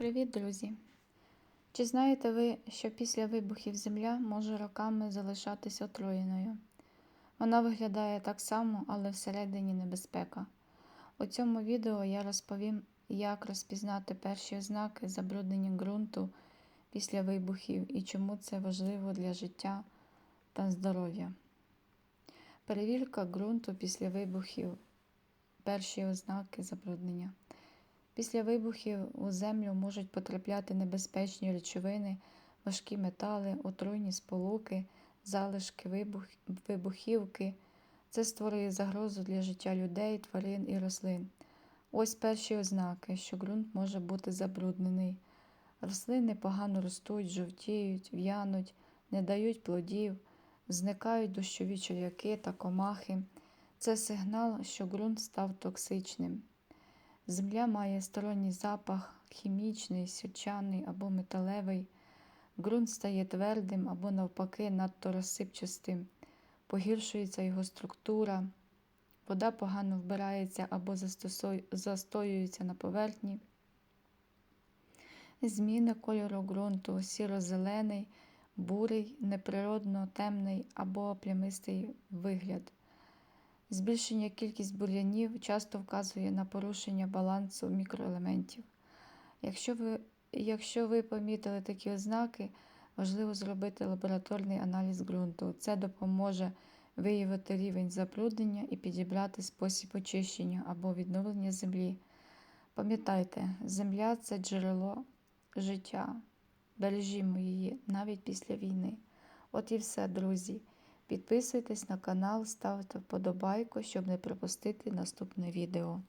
Привіт, друзі! Чи знаєте ви, що після вибухів Земля може роками залишатись отруєною? Вона виглядає так само, але всередині небезпека. У цьому відео я розповім, як розпізнати перші ознаки забруднення ґрунту після вибухів і чому це важливо для життя та здоров'я. Перевірка ґрунту після вибухів. Перші ознаки забруднення. Після вибухів у землю можуть потрапляти небезпечні речовини, важкі метали, отруйні сполуки, залишки вибух... вибухівки. Це створює загрозу для життя людей, тварин і рослин. Ось перші ознаки, що ґрунт може бути забруднений. Рослини погано ростуть, жовтіють, в'януть, не дають плодів, зникають дощові черв'яки та комахи. Це сигнал, що ґрунт став токсичним. Земля має сторонній запах, хімічний, сірчаний або металевий, ґрунт стає твердим або, навпаки, надто розсипчастим, погіршується його структура, вода погано вбирається або застоюється на поверхні. Зміни кольору ґрунту сіро-зелений, бурий, неприродно темний або плямистий вигляд. Збільшення кількість бур'янів часто вказує на порушення балансу мікроелементів. Якщо ви, якщо ви помітили такі ознаки, важливо зробити лабораторний аналіз ґрунту. Це допоможе виявити рівень забруднення і підібрати спосіб очищення або відновлення землі. Пам'ятайте, земля це джерело життя. Бережімо її навіть після війни. От і все, друзі. Підписуйтесь на канал, ставте вподобайку, щоб не пропустити наступне відео.